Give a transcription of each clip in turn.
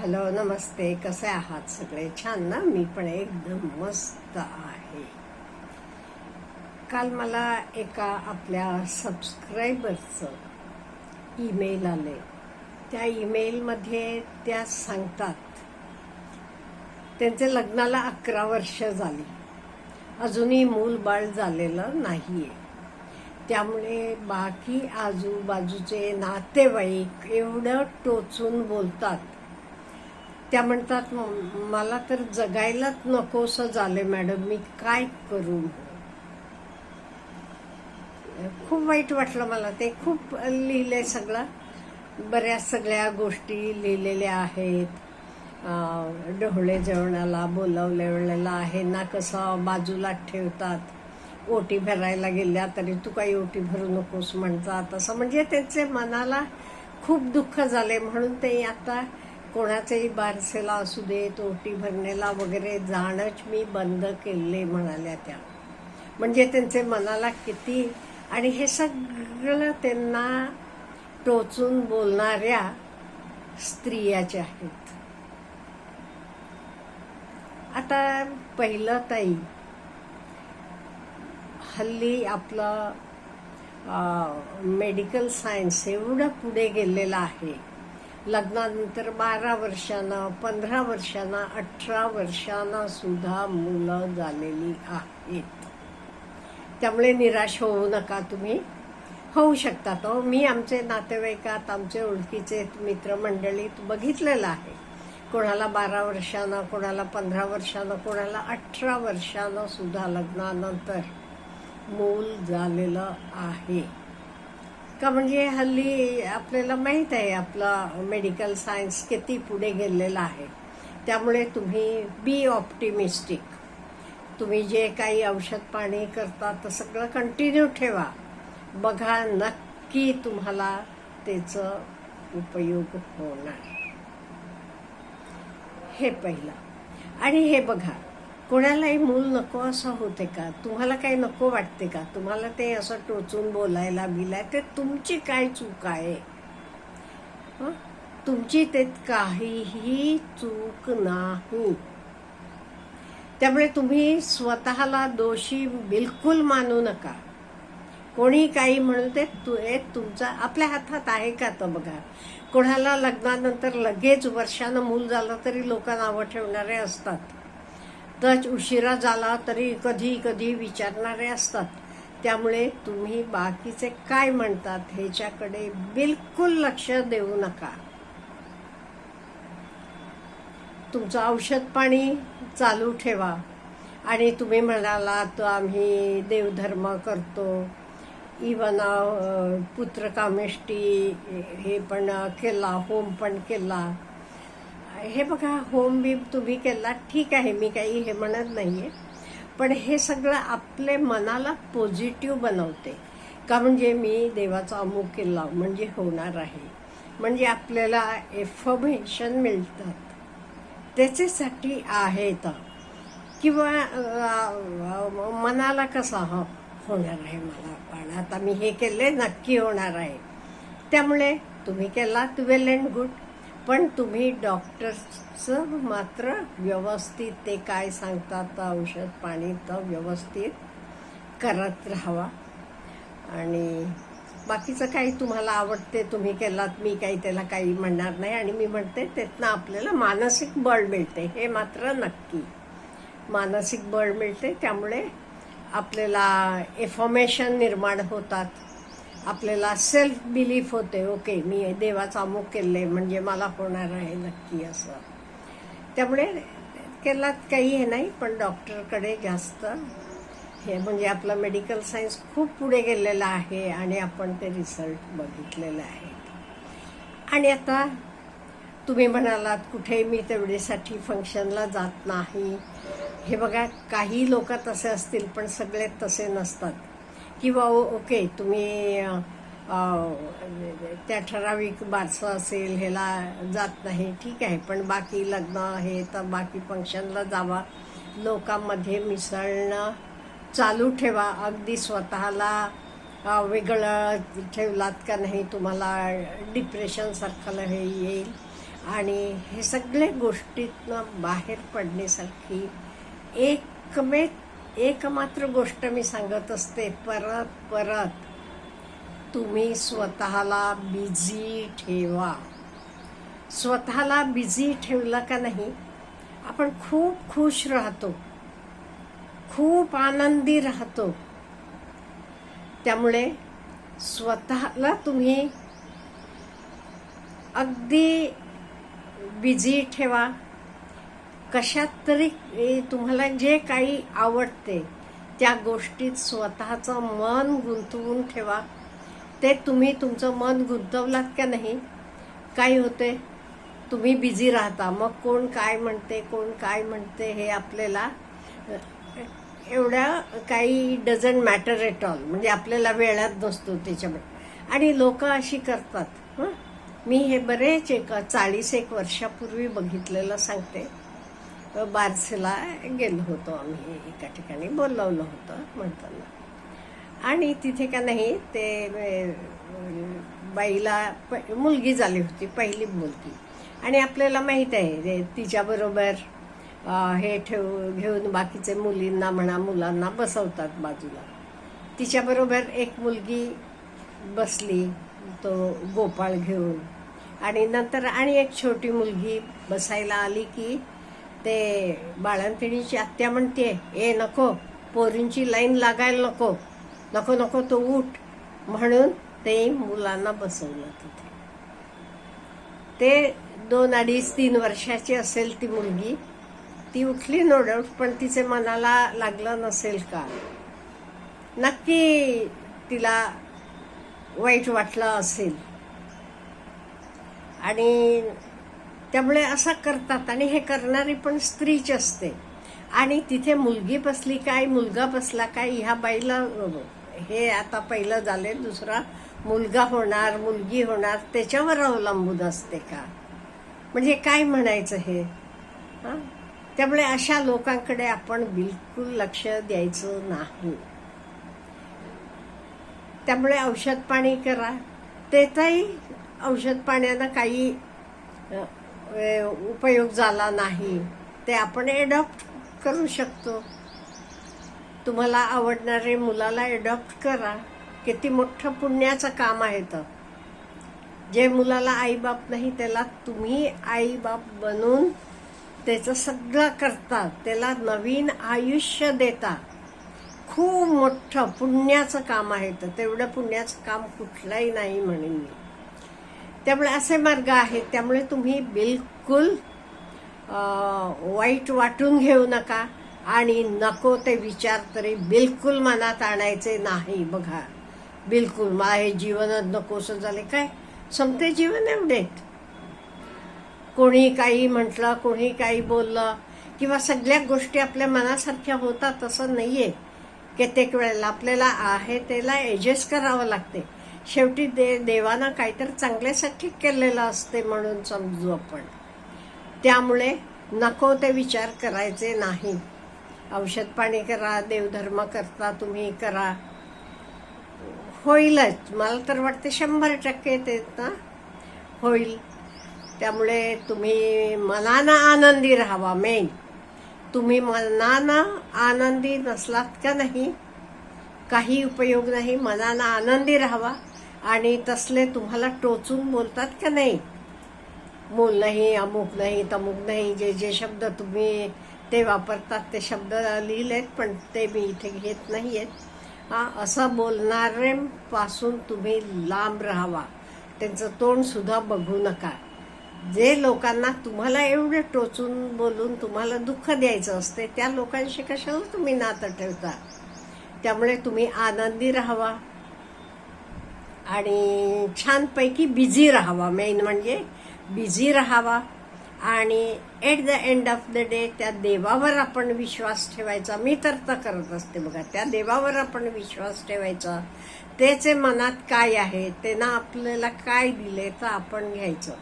Hello नमस्ते. कसे आहात सगळे? छान ना? मी पण एकदम मस्त आहे. काल मला एका आपल्या सबस्क्रायबरचं ईमेल आले. त्या ईमेलमध्ये त्या सांगतात त्यांचे लग्नाला अकरा वर्ष झाली. अजूनही मूल बाळ झालेलं आहे त्यामुळे बाकी आजूबाजूचे नातेवाईक एवढं टोचून बोलतात. त्या म्हणतात मला तर जगायलाच नकोसं झाले मॅडम. मी काय करू? खूप वाईट वाटलं मला. ते खूप लिहिलंय सगळं. बऱ्याच सगळ्या गोष्टी लिहिलेल्या आहेत. अं, ढोळे जेवणाला बोलवले आहे ना कसं बाजूला ठेवतात. ओटी भरायला गेल्या तरी तू काही ओटी भरू नकोस म्हणतात. असं म्हणजे त्यांचे मनाला खूप दुःख झाले म्हणून ते आता कोणाचेही बारसेला असू दे तोटी भरण्याला वगैरे जाणंच मी बंद केले म्हणाल्या त्या. म्हणजे त्यांचे मनाला किती आणि हे सगळं त्यांना टोचून बोलणाऱ्या स्त्रियाचे आहेत. आता पहिलं ताई हल्ली आपलं मेडिकल सायन्स एवढं पुढे गेलेलं आहे. लग्नानंतर बारा वर्षानं पंधरा वर्षानं अठरा वर्षांना सुद्धा मुलं झालेली आहेत. त्यामुळे निराश होऊ नका तुम्ही. होऊ शकतात हो. मी आमचे नातेवाईकात आमचे ओळखीचे मित्रमंडळीत बघितलेलं आहे. कोणाला बारा वर्षानं कोणाला पंधरा वर्षानं कोणाला अठरा वर्षानं सुद्धा लग्नानंतर मूल झालेलं आहे. का म्हणजे हल्ली आपल्याला माहीत आहे आपला मेडिकल सायन्स किती पुढे गेलेला आहे. त्यामुळे तुम्ही बी ऑप्टिमिस्टिक तुम्ही जे काही औषध पाणी करता तर सगळं कंटिन्यू ठेवा. बघा नक्की तुम्हाला त्याचं उपयोग होणार. हे पहिलं. आणि हे बघा कोणालाही मूल नको असं होते का? तुम्हाला काही नको वाटते का? तुम्हाला ते असं टोचून बोलायला बिलाय ते तुमची काय चूक आहे? तुमची ते काहीही चूक नाही. त्यामुळे तुम्ही स्वतःला दोषी बिलकुल मानू नका. कोणी काही म्हणू ते तु हे तुमचा आपल्या हातात आहे का तर बघा. कोणाला लग्नानंतर लगेच वर्षानं मूल झालं तरी लोक नावं ठेवणारे असतात. तर उशिरा झाला तरी कधी कधी विचारणारे असतात. त्यामुळे तुम्ही बाकीचे काय म्हणतात ह्याच्याकडे बिलकुल लक्ष देऊ नका. तुमचं औषध पाणी चालू ठेवा. आणि तुम्ही म्हणाला तर आम्ही देवधर्म करतो. इवन पुत्रकामेष्टी हे पण केला होम पण केला. हे बघा होम बी तुम्ही केला ठीक आहे मी काही हे म्हणत नाही आहे पण हे सगळं आपले मनाला पॉझिटिव्ह बनवते. का म्हणजे मी देवाचा अमुक केला म्हणजे होणार आहे. म्हणजे आपल्याला एफर्मेशन मिळतात. त्याच्यासाठी आहेत. किंवा मनाला कसा हा होणार आहे मला? पण आता मी हे केले नक्की होणार आहे. त्यामुळे तुम्ही केला वेल अँड गुड पण तुम्ही डॉक्टर्सचं मात्र व्यवस्थित ते काय सांगतात औषध पाणी तर व्यवस्थित करत राहावा. आणि बाकीचं काही तुम्हाला आवडते तुम्ही केलात मी काही त्याला काही म्हणणार नाही. आणि मी म्हणते त्यातनं आपल्याला मानसिक बळ मिळते हे मात्र नक्की. मानसिक बळ मिळते त्यामुळे आपल्याला एफॉर्मेशन निर्माण होतात. आपल्याला सेल्फ बिलीफ होते. ओके मी देवाचा अमुक केले म्हणजे मला होणार आहे नक्की असं. त्यामुळे केलात काही हे नाही पण डॉक्टरकडे जास्त हे म्हणजे आपलं मेडिकल सायन्स खूप पुढे गेलेलं आहे आणि आपण ते रिझल्ट बघितलेले आहेत आणि आता तुम्ही म्हणालात कुठे मी तेवढीसाठी फंक्शनला जात नाही. हे बघा काही लोक तसे असतील पण सगळे तसे नसतात. किंवा ओ- ओके तुम्ही त्या ठराविक बारसं असेल ह्याला जात नाही ठीक आहे. पण बाकी लग्न हे तर बाकी फंक्शनला जावा. लोकांमध्ये मिसळणं चालू ठेवा. अगदी स्वतःला वेगळं ठेवलात का नाही तुम्हाला डिप्रेशनसारखं हे येईल. आणि हे सगळे गोष्टीतनं बाहेर पडण्यासारखी एकमेक एकमात्र गोष्ट मी सांगत असते परत परत. तुम्ही स्वतःला बिझी ठेवा. स्वतःला बिझी ठेवलं का नाही आपण खूप खुश राहतो. खूप आनंदी राहतो. त्यामुळे स्वतःला तुम्ही अगदी बिझी ठेवा. कशात तरी तुम्हाला जे काही आवडते त्या गोष्टीत स्वतःचं मन गुंतवून ठेवा. ते तुम्ही तुमचं मन गुंतवलात का नाही? काय होते? तुम्ही बिझी राहता. मग कोण काय म्हणते कोण काय म्हणते हे आपल्याला एवढ्या काही डझंट मॅटर एट ऑल म्हणजे आपल्याला वेळात नसतो त्याच्यामुळे आणि लोक अशी करतात हं? मी हे बरेच एक चाळीस एक वर्षापूर्वी बघितलेलं सांगते. बारसेला गेलो होतो आम्ही एका ठिकाणी बोलवलं होतं म्हणताना. आणि तिथे का नाही ते बाईला प- मुलगी झाली होती पहिली मुलगी. आणि आपल्याला माहीत आहे तिच्याबरोबर हे ठेव घेऊन बाकीचे मुलींना म्हणा मुलांना बसवतात बाजूला. तिच्याबरोबर एक मुलगी बसली तो गोपाळ घेऊन. आणि नंतर आणि एक छोटी मुलगी बसायला आली की ते बाळंतिणीची आत्या म्हणते ए नको पोरींची लाईन लागायला नको नको नको तो उठ. म्हणून ते मुलांना बसवलं तिथे. ते दोन अडीच तीन वर्षाची असेल ती मुलगी. ती उठली नो डाऊट पण तिचे मनाला लागलं नसेल का? नक्की तिला वाईट वाटलं असेल. आणि त्यामुळे असं करतात आणि हे करणारी पण स्त्रीच असते. आणि तिथे मुलगी बसली काय मुलगा बसला काय ह्या बाईला हे आता पहिलं झाले दुसरा मुलगा होणार मुलगी होणार त्याच्यावर अवलंबून असते का? म्हणजे काय म्हणायचं हे? हां? त्यामुळे अशा लोकांकडे आपण बिलकुल लक्ष द्यायचं नाही. त्यामुळे औषध पाणी करा. त्याचाही औषध पाण्यानं काही उपयोग झाला नाही. ते आपण ॲडॉप्ट करू शकतो. तुम्हाला आवडणारे मुलाला ॲडॉप्ट करा. किती मोठं पुण्याचं काम आहे तर. जे मुलाला आईबाप नाही त्याला तुम्ही आईबाप बनून त्याचं सगळं करता. त्याला नवीन आयुष्य देता. खूप मोठं पुण्याचं काम आहे तर. तेवढं पुण्याचं काम कुठलंही नाही म्हणेन मी. त्यामुळे असे मार्ग आहेत. त्यामुळे तुम्ही बिलकुल वाईट वाटून घेऊ नका आणि नको ते विचार तरी बिलकुल मनात आणायचे नाही बघा. बिलकुल मला हे जीवनच नकोसं झाले काय? संपते जीवन एवढेत कोणी काही म्हटलं कोणी काही बोललं किंवा सगळ्या गोष्टी आपल्या मनासारख्या होतात असं आहे कित्येक वेळेला आपल्याला आहे त्याला ॲडजस्ट करावं लागते. शेवटी दे देवानं काहीतरी चांगल्यासाठी केलेलं असते म्हणून समजू आपण. त्यामुळे नको ते विचार करायचे नाही. औषध पाणी करा देवधर्म करता तुम्ही करा. होईलच. मला तर वाटते शंभर टक्के ते ना होईल. त्यामुळे तुम्ही मनानं आनंदी राहावा मेन तुम्ही मनानं आनंदी नसलात का नाही? काही उपयोग नाही. मनानं आनंदी राहावा. आणि तसले तुम्हाला टोचून बोलतात का नाही? मूल नाही अमुक नाही तमुक नाही जे जे शब्द तुम्ही ते वापरतात ते शब्द लिहिलेत पण ते मी इथे घेत नाही आहेत हा असं बोलणाऱ्यांपासून तुम्ही लांब राहावा. त्यांचं तोंडसुद्धा बघू नका. जे लोकांना तुम्हाला एवढं टोचून बोलून तुम्हाला दुःख द्यायचं असते त्या लोकांशी कशाला तुम्ही नातं ठेवता? त्यामुळे तुम्ही आनंदी राहावा. आणि छानपैकी बिझी राहावा मेन म्हणजे बिझी राहावा. आणि at the end of the day त्या देवावर आपण विश्वास ठेवायचा. मी तर तर करत असते बघा त्या देवावर आपण विश्वास ठेवायचा. त्याचे मनात काय आहे त्यांना आपल्याला काय दिले तर आपण घ्यायचं.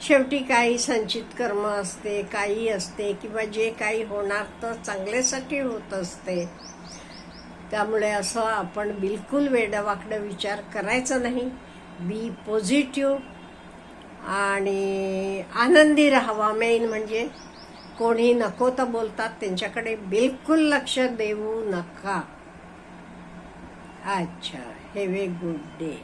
शेवटी काही संचित कर्म असते काही असते किंवा जे काही होणार तर चांगल्यासाठी होत असते. त्यामुळे असं आपण बिलकुल वेडवाकडं विचार करायचा नाही. बी पॉझिटिव्ह आणि आनंदी राहावा. मेन म्हणजे कोणी नको तर बोलतात. त्यांच्याकडे बिलकुल लक्ष देऊ नका. अच्छा हॅव ए गुड डे